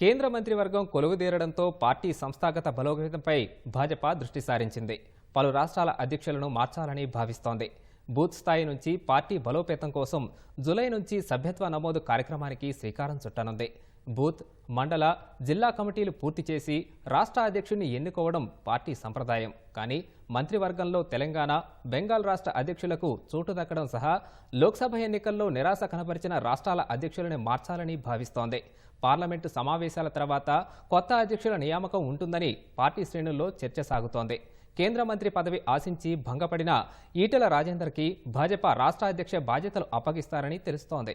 కేంద్ర మంత్రివర్గం కొలువుదీరడంతో పార్టీ సంస్థాగత బలోపేతంపై భాజపా దృష్టి సారించింది. పలు రాష్ట్రాల అధ్యక్షులను మార్చాలని భావిస్తోంది. బూత్ స్థాయి నుంచి పార్టీ బలోపేతం కోసం జులై నుంచి సభ్యత్వ నమోదు కార్యక్రమానికి శ్రీకారం చుట్టనుంది. బూత్ మండల జిల్లా కమిటీలు పూర్తి చేసి రాష్ట్ర అధ్యక్షుడిని ఎన్నుకోవడం పార్టీ సంప్రదాయం. కానీ మంత్రివర్గంలో తెలంగాణ బెంగాల్ రాష్ట్ర అధ్యక్షులకు చోటు దక్కడం సహా లోక్సభ ఎన్నికల్లో నిరాశ కనపరిచిన రాష్ట్రాల అధ్యక్షులని మార్చాలని భావిస్తోంది. పార్లమెంటు సమావేశాల తర్వాత కొత్త అధ్యక్షుల నియామకం ఉంటుందని పార్టీ శ్రేణుల్లో చర్చ సాగుతోంది. కేంద్ర మంత్రి పదవి ఆశించి భంగపడిన ఈటెల రాజేందర్కి భాజపా రాష్ట్ర అధ్యక్ష బాధ్యతలు అప్పగిస్తారని తెలుస్తోంది.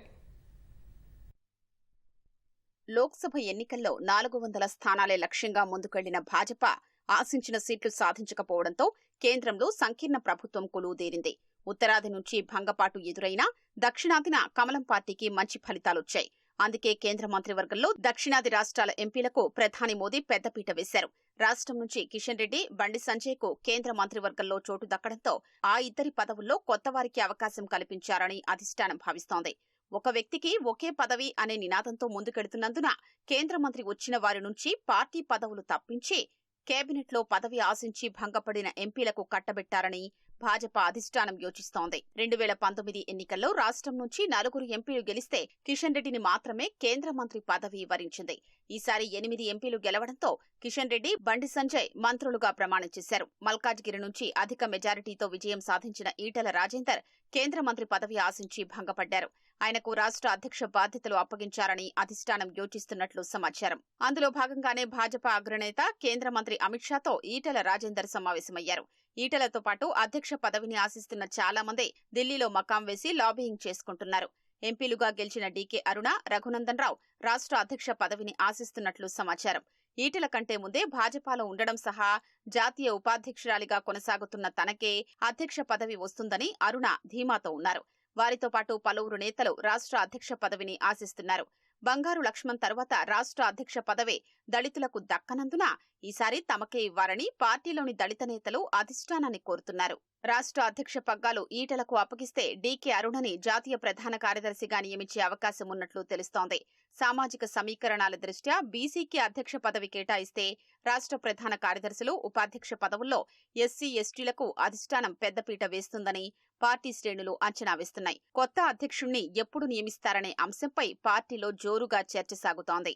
లోక్సభ ఎన్నికల్లో నాలుగు వందల స్థానాలే లక్ష్యంగా ముందుకెళ్ళిన భాజపా ఆశించిన సీట్లు సాధించకపోవడంతో కేంద్రంలో సంకీర్ణ ప్రభుత్వం కొలువుదేరింది. ఉత్తరాది నుంచి భంగపాటు ఎదురైనా దక్షిణాదిన కమలం పార్టీకి మంచి ఫలితాలొచ్చాయి. అందుకే కేంద్ర మంత్రివర్గంలో దక్షిణాది రాష్ట్రాల ఎంపీలకు ప్రధాని మోదీ పెద్దపీట వేశారు. రాష్ట్రం నుంచి కిషన్ రెడ్డి బండి సంజయ్కు కేంద్ర మంత్రివర్గంలో చోటు దక్కడంతో ఆ ఇద్దరి పదవుల్లో కొత్తవారికి అవకాశం కల్పించారని అధిష్టానం భావిస్తోంది. ఒక వ్యక్తికి ఒకే పదవి అనే నినాదంతో ముందుకెడుతున్నందున కేంద్ర మంత్రి వచ్చిన వారి నుంచి పార్టీ పదవులు తప్పించి కేబినెట్లో పదవి ఆశించి భంగపడిన ఎంపీలకు కట్టబెట్టారని భాజపా అధిష్టానం యోచిస్తోంది. రెండు వేల పంతొమ్మిది ఎన్నికల్లో రాష్ట్రం నుంచి నలుగురు ఎంపీలు గెలిస్తే కిషన్ రెడ్డిని మాత్రమే కేంద్ర మంత్రి పదవి వరించింది. ఈసారి ఎనిమిది ఎంపీలు గెలవడంతో కిషన్ రెడ్డి బండి సంజయ్ మంత్రులుగా ప్రమాణం చేశారు. మల్కాజ్గిరి నుంచి అధిక మెజారిటీతో విజయం సాధించిన ఈటెల రాజేందర్ కేంద్ర మంత్రి పదవి ఆశించి భంగపడ్డారు. ఆయనకు రాష్ట్ర అధ్యక్ష బాధ్యతలు అప్పగించారని అధిష్టానం యోచిస్తున్నట్లు సమాచారం. అందులో భాగంగానే భాజపా అగ్రనేత కేంద్ర మంత్రి అమిత్ షాతో ఈటెల రాజేందర్ సమావేశమయ్యారు. ఈటెలతో పాటు అధ్యక్ష పదవిని ఆశిస్తున్న చాలా మంది ఢిల్లీలో మకాం వేసి లాబీయింగ్ చేసుకుంటున్నారు. ఎంపీలుగా గెలిచిన డీకే అరుణ రఘునందన్ రావు రాష్ట్ర అధ్యక్ష పదవిని ఆశిస్తున్నట్లు సమాచారం. ఈటెల కంటే ముందే భాజపాలో ఉండడం సహా జాతీయ ఉపాధ్యక్షురాలిగా కొనసాగుతున్న తనకే అధ్యక్ష పదవి వస్తుందని అరుణ ధీమాతో ఉన్నారు. వారితో పాటు పలువురు నేతలు రాష్ట్ర అధ్యక్ష పదవిని ఆశిస్తున్నారు. బంగారు లక్ష్మణ్ తర్వాత రాష్ట్ర అధ్యక్ష పదవి దళితులకు దక్కనందున ఈసారి తమకే ఇవ్వాలని పార్టీలోని దళిత నేతలు అధిష్టానాన్ని కోరుతున్నారు. రాష్ట్ర అధ్యక్ష పగ్గాలు ఈటలకు అప్పగిస్తే డీకే అరుణని జాతీయ ప్రధాన కార్యదర్శిగా నియమించే అవకాశం ఉన్నట్లు తెలుస్తోంది. సామాజిక సమీకరణాల దృష్ట్యా బీసీకి అధ్యక్ష పదవి కేటాయిస్తే రాష్ట్ర ప్రధాన కార్యదర్శులు ఉపాధ్యక్ష పదవుల్లో ఎస్సీ ఎస్టీలకు అధిష్టానం పెద్దపీట వేస్తుందని పార్టీ శ్రేణులు అంచనా వేస్తున్నాయి. కొత్త అధ్యక్షుణ్ణి ఎప్పుడు నియమిస్తారనే అంశంపై పార్టీలో జోరుగా చర్చ సాగుతోంది.